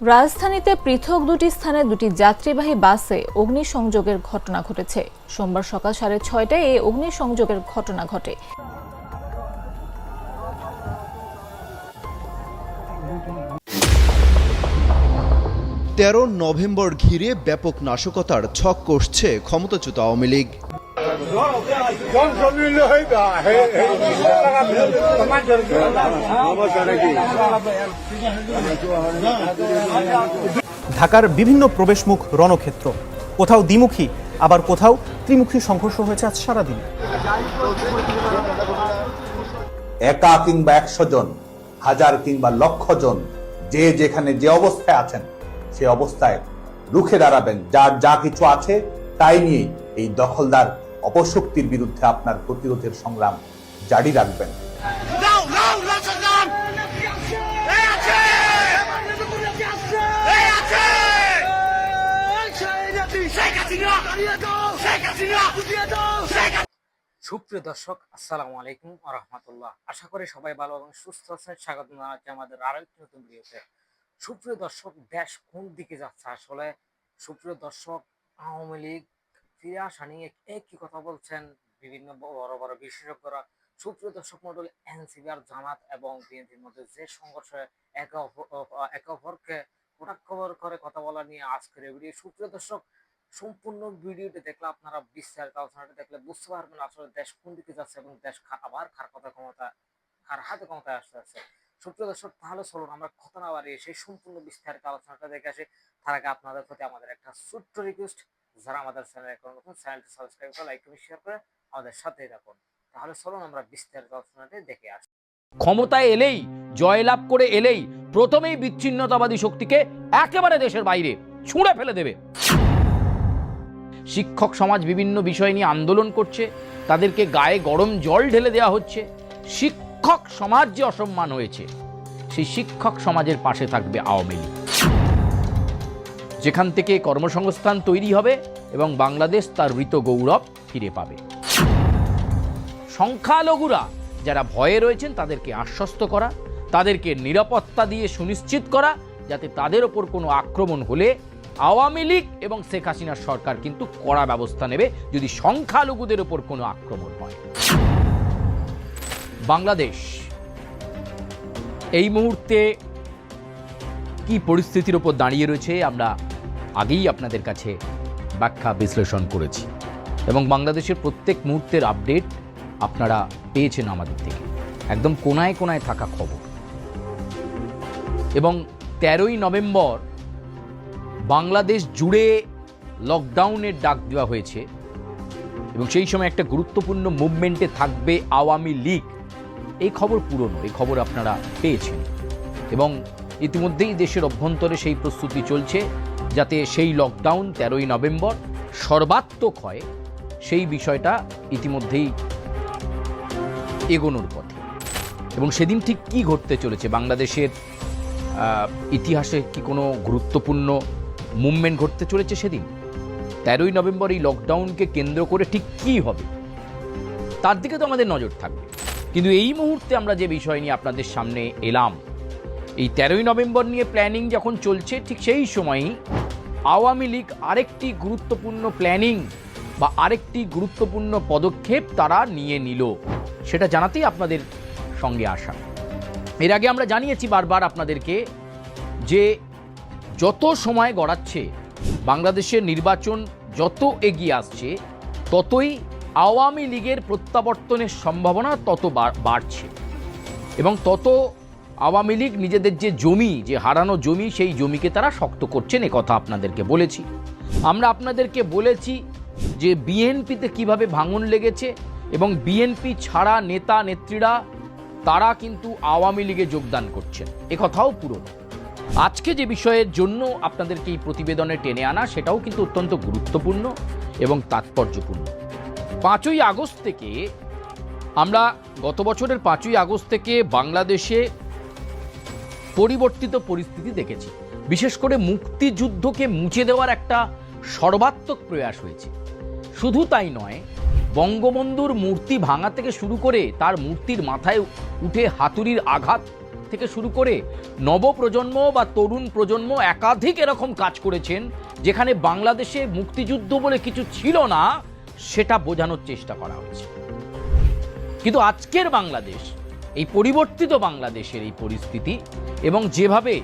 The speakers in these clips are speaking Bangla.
রাজধানীতে পৃথক দুটি স্থানে দুটি যাত্রীবাহী বাসে অগ্নিসংযোগের ঘটনা ঘটেছে। সোমবার সকাল সাড়ে ছয়টায় এই অগ্নিসংযোগের ঘটনা ঘটে। তেরো নভেম্বর ঘিরে ব্যাপক নাশকতার ছক কষছে ক্ষমতাচ্যুত আওয়ামী লীগ। ঢাকার বিভিন্ন প্রবেশমুখ রণক্ষেত্র। কোথাও দ্বিমুখী, আবার কোথাও ত্রিমুখী সংঘর্ষ হয়েছে আজ সারাদিন। একা কিংবা একশো জন, হাজার কিংবা লক্ষ জন, যে যেখানে যে অবস্থায় আছেন, সে অবস্থায় রুখে দাঁড়াবেন। যার যা কিছু আছে, তাই নিয়ে এই দখলদার অপশক্তির বিরুদ্ধে আপনার প্রতিরোধের সংগ্রাম জারি রাখবেন! সুপ্রিয় দর্শক আসসালামু আলাইকুম রহমতুল্লাহ। আশা করি সবাই ভালো এবং সুস্থ আছেন। স্বাগত জানাচ্ছি আমাদের আরও একটি নতুন ভিডিওতে। সুপ্রিয় দর্শক দেশ কোন দিকে যাচ্ছে আসলে? সুপ্রিয় দর্শক আওয়ামী লীগ ফিরে আসা একই কথা বলছেন বিভিন্ন বড় বড় বিশেষজ্ঞরা? সুপ্রিয় দর্শক মন্ডল এনসিবি আর জামাত এবং বিএনপির মধ্যে যে সংঘর্ষ একে অপ- অপ- একে অপরকে কটাক্ষ করে কথা বলা নিয়ে আজকের ভিডিও। সুপ্রিয় দর্শক, সম্পূর্ণ ভিডিওটি দেখলে আপনারা বিস্তারিত আলোচনাটা দেখলে বুঝতে পারবেন আসলে দেশ কোন দিকে যাচ্ছে এবং দেশ আবার খার কথা ক্ষমতা খার হাতে ক্ষমতায় আসতে যাচ্ছে। সুপ্রিয় দর্শক, তাহলে চলুন আমরা কথা না বাড়িয়ে সেই সম্পূর্ণ বিস্তারিত আলোচনাটা দেখে আসি। তার আগে আপনাদের প্রতি আমাদের একটা ছোট্ট রিকোয়েস্ট যারা আমাদের চ্যানেল এখন নতুন, চ্যানেলটি সাবস্ক্রাইব করে লাইক শেয়ার করে আমাদের সাথেই থাকুন। তাহলে চলুন আমরা বিস্তারিত আলোচনাটি দেখে আসি। ক্ষমতায় এলেই, জয়লাভ করে এলেই প্রথমেই বিচ্ছিন্নতাবাদী শক্তিকে একেবারে দেশের বাইরে ছুঁড়ে ফেলে দেবে। শিক্ষক সমাজ বিভিন্ন বিষয় নিয়ে আন্দোলন করছে, তাদেরকে গায়ে গরম জল ঢেলে দেওয়া হচ্ছে। শিক্ষক সমাজ যে অসম্মান হয়েছে, সেই শিক্ষক সমাজের পাশে থাকবে আওয়ামী লীগ। যেখান থেকে কর্মসংস্থান তৈরি হবে এবং বাংলাদেশ তার ঋত গৌরব ফিরে পাবে। সংখ্যালঘুরা যারা ভয়ে রয়েছেন, তাদেরকে আশ্বস্ত করা, তাদেরকে নিরাপত্তা দিয়ে সুনিশ্চিত করা, যাতে তাদের ওপর কোনো আক্রমণ হলে আওয়ামী লীগ এবং শেখ হাসিনার সরকার কিন্তু কড়া ব্যবস্থা নেবে যদি সংখ্যালঘুদের ওপর কোনো আক্রমণ হয়। বাংলাদেশ, এই মুহূর্তে কি পরিস্থিতির ওপর দাঁড়িয়ে রয়েছে, আমরা আগেই আপনাদের কাছে ব্যাখ্যা বিশ্লেষণ করেছি। এবং বাংলাদেশের প্রত্যেক মুহূর্তের আপডেট আপনারা পেয়েছেন আমাদের থেকে। একদম কোনায় কোনায় থাকা খবর। এবং তেরোই নভেম্বর বাংলাদেশ জুড়ে লকডাউনের ডাক দেওয়া হয়েছে। এবং সেই সময় একটা গুরুত্বপূর্ণ মুভমেন্টে থাকবে আওয়ামী লীগ। এই খবর পুরনো, এই খবর আপনারা পেয়েছেন। এবং ইতিমধ্যেই দেশের অভ্যন্তরে সেই প্রস্তুতি চলছে। যাতে সেই লকডাউন তেরোই নভেম্বর সর্বাত্মক হয়, সেই বিষয়টা ইতিমধ্যেই এগোনোর পথে। এবং সেদিন ঠিক কি ঘটতে চলেছে? বাংলাদেশের ইতিহাসে কি কোনো গুরুত্বপূর্ণ মুভমেন্ট ঘটতে চলেছে সেদিন? তেরোই নভেম্বর এই লকডাউনকে কেন্দ্র করে ঠিক কি হবে? তার দিকে তো আমাদের নজর থাকবে। কিন্তু এই মুহূর্তে আমরা যে বিষয় নিয়ে আপনাদের সামনে এলাম এই তেরোই নভেম্বর নিয়ে প্ল্যানিং যখন চলছে, ঠিক সেই সময়ই আওয়ামী লীগ আরেকটি গুরুত্বপূর্ণ প্ল্যানিং বা আরেকটি গুরুত্বপূর্ণ পদক্ষেপ তারা নিয়ে নিল। সেটা জানাতেই আপনাদের সঙ্গে আসা। এর আগে আমরা জানিয়েছি বারবার আপনাদেরকে যে যত সময় গড়াচ্ছে, বাংলাদেশের নির্বাচন যত এগিয়ে আসছে, ততই আওয়ামী লীগের প্রত্যাবর্তনের সম্ভাবনা তত বাড়ছে এবং তত আওয়ামী লীগ নিজেদের যে জমি, যে হারানো জমি, সেই জমিকে তারা শক্ত করছেন, এ কথা আপনাদেরকে বলেছি। আমরা আপনাদেরকে বলেছি যে বিএনপিতে কীভাবে ভাঙন লেগেছে এবং বিএনপি ছাড়া নেতা, নেত্রীরা, তারা কিন্তু আওয়ামী লীগে যোগদান করছেন। কথাও পুরনো। আজকে যে বিষয়ের জন্য আপনাদেরকে এই প্রতিবেদনে টেনে আনা, সেটাও কিন্তু অত্যন্ত গুরুত্বপূর্ণ এবং তাৎপর্যপূর্ণ। পাঁচই আগস্ট থেকে আমরা গত বছরের পাঁচই আগস্ট থেকে বাংলাদেশে পরিবর্তিত পরিস্থিতি দেখেছি। বিশেষ করে মুক্তিযুদ্ধকে মুছে দেওয়ার একটা সর্বাত্মক প্রয়াস হয়েছে। শুধু তাই নয়, বঙ্গবন্ধুর মূর্তি ভাঙা থেকে শুরু করে তার মূর্তির মাথায় উঠে হাতুড়ির আঘাত থেকে শুরু করে নবপ্রজন্ম বা তরুণ প্রজন্ম একাধিক এরকম কাজ করেছেন, যেখানে বাংলাদেশে মুক্তিযুদ্ধ বলে কিছু ছিল না, সেটা বোঝানোর চেষ্টা করা হচ্ছে কিন্তু আজকের বাংলাদেশ এই পরিবর্তিত বাংলাদেশের এই পরিস্থিতি এবং যেভাবে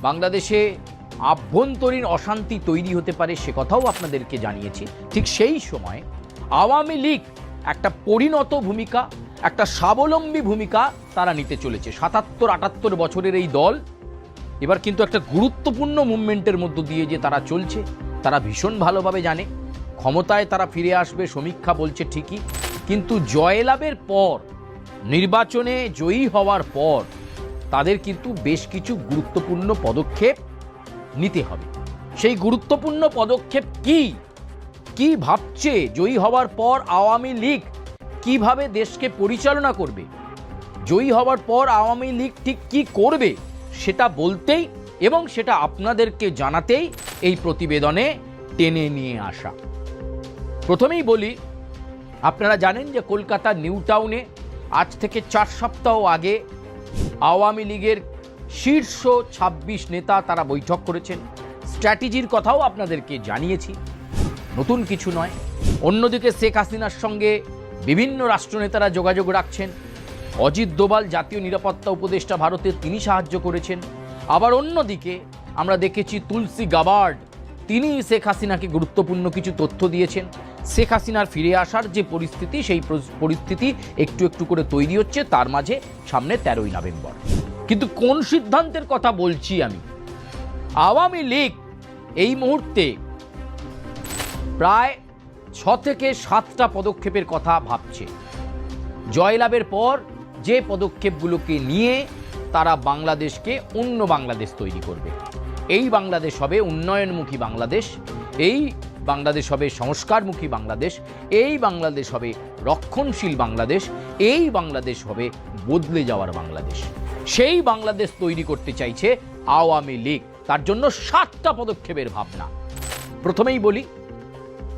বাংলাদেশে আভ্যন্তরীণ অশান্তি তৈরি হতে পারে সে কথাও আপনাদেরকে জানিয়েছি। ঠিক সেই সময় আওয়ামী লীগ একটা পরিণত ভূমিকা, একটা স্বাবলম্বী ভূমিকা তারা নিতে চলেছে। সাতাত্তর, আটাত্তর বছরের এই দল এবার কিন্তু একটা গুরুত্বপূর্ণ মুভমেন্টের মধ্য দিয়ে যে তারা চলছে, তারা ভীষণ ভালোভাবে জানে। ক্ষমতায় তারা ফিরে আসবে, সমীক্ষা বলছে ঠিকই। কিন্তু জয়লাভের পর নির্বাচনে জয়ী হওয়ার পর তাদের কিন্তু বেশ কিছু গুরুত্বপূর্ণ পদক্ষেপ নিতে হবে। সেই গুরুত্বপূর্ণ পদক্ষেপ কি? কি ভাবছে জয়ী হওয়ার পর আওয়ামী লীগ? কীভাবে দেশকে পরিচালনা করবে? জয়ী হওয়ার পর আওয়ামী লীগ ঠিক কি করবে? সেটা বলতেই এবং সেটা আপনাদেরকে জানাতেই এই প্রতিবেদনে টেনে নিয়ে আসা। প্রথমেই বলি, আপনারা জানেন যে কলকাতা নিউ টাউনে আজ থেকে চার সপ্তাহ আগে আওয়ামী লীগের শীর্ষ ২৬ নেতা তারা বৈঠক করেছেন। স্ট্র্যাটেজির কথাও আপনাদেরকে জানিয়েছি। নতুন কিছু নয়। অন্যদিকে শেখ হাসিনার সঙ্গে বিভিন্ন রাষ্ট্রনেতারা যোগাযোগ রাখছেন। অজিত দোভাল জাতীয় নিরাপত্তা উপদেষ্টা ভারতের তিনি সাহায্য করেছেন। আবার অন্যদিকে আমরা দেখেছি তুলসী গাবার্ড তিনি শেখ হাসিনাকে গুরুত্বপূর্ণ কিছু তথ্য দিয়েছেন। শেখ হাসিনার ফিরে আসার যে পরিস্থিতি, সেই পরিস্থিতি একটু একটু করে তৈরি হচ্ছে, তার মাঝে সামনে তেরোই নভেম্বর। কিন্তু কোন সিদ্ধান্তের কথা বলছি আমি? আওয়ামী লীগ এই মুহূর্তে প্রায় ছ থেকে সাতটা পদক্ষেপের কথা ভাবছে। জয়লাভের পর যে পদক্ষেপগুলোকে নিয়ে তারা বাংলাদেশকে অন্য বাংলাদেশ তৈরি করবে। এই বাংলাদেশ হবে উন্নয়নমুখী বাংলাদেশ। এই বাংলাদেশ হবে সংস্কারমুখী বাংলাদেশ, এই বাংলাদেশ হবে রক্ষণশীল বাংলাদেশ, এই বাংলাদেশ হবে বদলে যাওয়ার বাংলাদেশ। সেই বাংলাদেশ তৈরি করতে চাইছে আওয়ামী লীগ। তার জন্য সাতটা পদক্ষেপের ভাবনা। প্রথমেই বলি,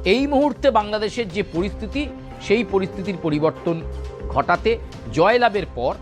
এই মুহূর্তে বাংলাদেশের যে পরিস্থিতি, সেই পরিস্থিতির পরিবর্তন ঘটাতে জয়লাভের পর